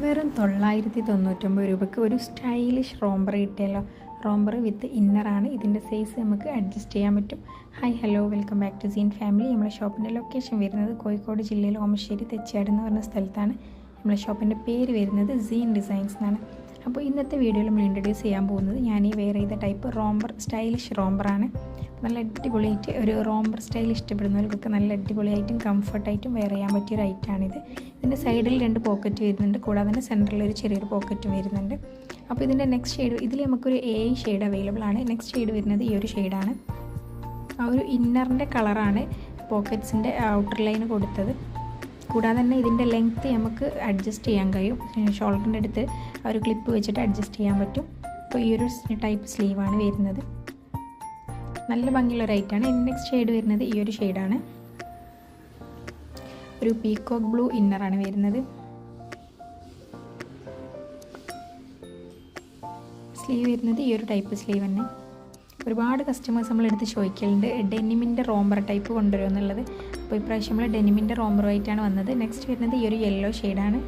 വെറും തൊള്ളായിരത്തി തൊണ്ണൂറ്റൊമ്പത് രൂപയ്ക്ക് ഒരു സ്റ്റൈലിഷ് റോംബർ കിട്ടിയല്ലോ. റോംബർ വിത്ത് ഇന്നറാണ് ഇതിന്റെ സൈസ് നമുക്ക് അഡ്ജസ്റ്റ് ചെയ്യാൻ പറ്റും. Hi hello welcome back to scene family നമ്മുടെ ഷോപ്പിന്റെ ലൊക്കേഷൻ വരുന്നത് കോഴിക്കോട് ജില്ലയിൽ ഓമശ്ശേരി തെച്ചാട് എന്ന് പറഞ്ഞ സ്ഥലത്താണ്. നമ്മുടെ ഷോപ്പിന്റെ പേര് വരുന്നത് സീൻ ഡിസൈൻസ് എന്നാണ്. അപ്പോൾ ഇന്നത്തെ വീഡിയോയിൽ നമ്മൾ ഇൻട്രൊഡ്യൂസ് ചെയ്യാൻ പോകുന്നത് ഞാൻ ഈ വെയർ ചെയ്ത ടൈപ്പ് റോംബർ സ്റ്റൈലിഷ് റോംബറാണ് നല്ല അടിപൊളിയായിട്ട് ഒരു റോംബർ സ്റ്റൈൽ ഇഷ്ടപ്പെടുന്നവർക്കൊക്കെ നല്ല അടിപൊളിയായിട്ടും കംഫർട്ടായിട്ടും വെയർ ചെയ്യാൻ പറ്റിയ ഒരു ഐറ്റമാണിത് ഇതിന്റെ സൈഡിൽ രണ്ട് പോക്കറ്റ് വരുന്നുണ്ട്. കൂടാതെ തന്നെ സെന്ററിൽ ഒരു ചെറിയൊരു പോക്കറ്റും വരുന്നുണ്ട്. അപ്പോൾ ഇതിന്റെ നെക്സ്റ്റ് ഷെയ്ഡ് ഇതിൽ നമുക്കൊരു എ ഷെയ്ഡ് അവൈലബിൾ ആണ്. നെക്സ്റ്റ് ഷെയ്ഡ് വരുന്നത് ഈ ഒരു ഷെയ്ഡാണ് ആ ഒരു ഇന്നറിന്റെ കളറാണ് പോക്കറ്റ്സിന്റെ ഔട്ടർ ലൈൻ കൊടുത്തത്. കൂടാതെ തന്നെ ഇതിന്റെ ലെങ്ത്ത് നമുക്ക് അഡ്ജസ്റ്റ് ചെയ്യാൻ കഴിയും. ഷോൾഡറിന്റെ അടുത്ത് ഒരു ക്ലിപ്പ് വെച്ചിട്ട് അഡ്ജസ്റ്റ് ചെയ്യാൻ പറ്റും. അപ്പോൾ ഈ ഒരു ടൈപ്പ് സ്ലീവാണ് വരുന്നത്. നല്ല ഭംഗിയുള്ള ഒരു ഐറ്റാണ് നെക്സ്റ്റ് ഷെയ്ഡ് വരുന്നത് ഈ ഒരു ഷെയ്ഡാണ് ഒരു പീക്കോക്ക് ബ്ലൂ ഇന്നറാണ് വരുന്നത്. സ്ലീവ് വരുന്നത് ഈ ഒരു ടൈപ്പ് സ്ലീവ് തന്നെ. ഒരുപാട് കസ്റ്റമേഴ്സ് നമ്മളെടുത്ത് ചോദിക്കലുണ്ട്. ഡെനിമിന്റെ റോംബർ ടൈപ്പ് കൊണ്ടുവരും എന്നുള്ളത്. അപ്പോൾ ഇപ്രാവശ്യം നമ്മൾ ഡെനിമിന്റെ റോംബർ റോംബറുമായിട്ടാണ് വന്നത്. നെക്സ്റ്റ് വരുന്നത് ഈ ഒരു യെല്ലോ ഷെയ്ഡാണ്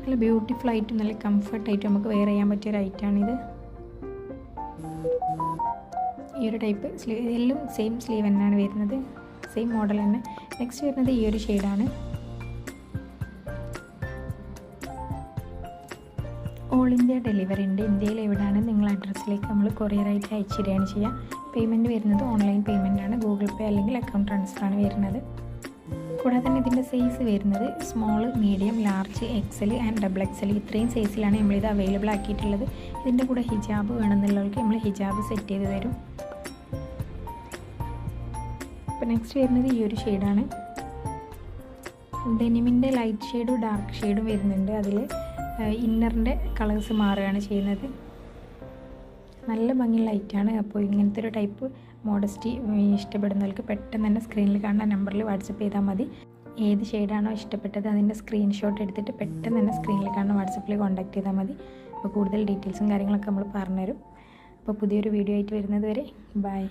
നല്ല ബ്യൂട്ടിഫുൾ ആയിട്ടും നല്ല കംഫർട്ടായിട്ടും നമുക്ക് വെയർ ചെയ്യാൻ പറ്റിയ ഒരു ഐറ്റാണിത് ഈ ഒരു ടൈപ്പ് സ്ലീവ് എല്ലാം സെയിം സ്ലീവ് തന്നെയാണ് വരുന്നത്. സെയിം മോഡൽ തന്നെ. നെക്സ്റ്റ് വരുന്നത് ഈ ഒരു ഷെയ്ഡാണ് ഓൾ ഇന്ത്യ ഡെലിവറി ഉണ്ട്. ഇന്ത്യയിൽ എവിടെയാണ് നിങ്ങൾ അഡ്രസ്സിലേക്ക് നമ്മൾ കൊറിയറായിട്ട് അയച്ചു തരികയാണ് ചെയ്യുക. പേയ്മെന്റ് വരുന്നത് ഓൺലൈൻ പേയ്മെന്റ് ആണ്. ഗൂഗിൾ പേ അല്ലെങ്കിൽ അക്കൗണ്ട് ട്രാൻസ്ഫർ ആണ് വരുന്നത്. കൂടാതെ തന്നെ ഇതിന്റെ സൈസ് വരുന്നത് small medium large X L and double X L ഇത്രയും സൈസിലാണ് നമ്മളിത് അവൈലബിൾ ആക്കിയിട്ടുള്ളത്. ഇതിന്റെ കൂടെ ഹിജാബ് വേണമെന്നുള്ളവർക്ക് നമ്മൾ ഹിജാബ് സെറ്റ് ചെയ്ത് തരും. അപ്പോൾ നെക്സ്റ്റ് വരുന്നത് ഈ ഒരു ഷെയ്ഡാണ് ഡെനിമിന്റെ ലൈറ്റ് ഷെയ്ഡും ഡാർക്ക് ഷെയ്ഡും വരുന്നുണ്ട്. അതിൽ ഇന്നറിന്റെ കളേഴ്സ് മാറുകയാണ് ചെയ്യുന്നത്. നല്ല ഭംഗി ലൈറ്റാണ് അപ്പോൾ ഇങ്ങനത്തെ ഒരു ടൈപ്പ് മോഡസ്റ്റി ഇഷ്ടപ്പെടുന്നവർക്ക് പെട്ടെന്ന് തന്നെ സ്ക്രീനിൽ കാണുന്ന നമ്പറിൽ വാട്സപ്പ് ചെയ്താൽ മതി. ഏത് ഷെയ്ഡാണോ ഇഷ്ടപ്പെട്ടത് അതിന്റെ സ്ക്രീൻഷോട്ട് എടുത്തിട്ട് പെട്ടെന്ന് തന്നെ സ്ക്രീനിൽ കാണുന്ന വാട്സപ്പിൽ കോൺടാക്ട് ചെയ്താൽ മതി. അപ്പോൾ കൂടുതൽ ഡീറ്റെയിൽസും കാര്യങ്ങളൊക്കെ നമ്മൾ പറഞ്ഞുതരും. അപ്പോൾ പുതിയൊരു വീഡിയോ ആയിട്ട് വരുന്നത് വരെ ബൈ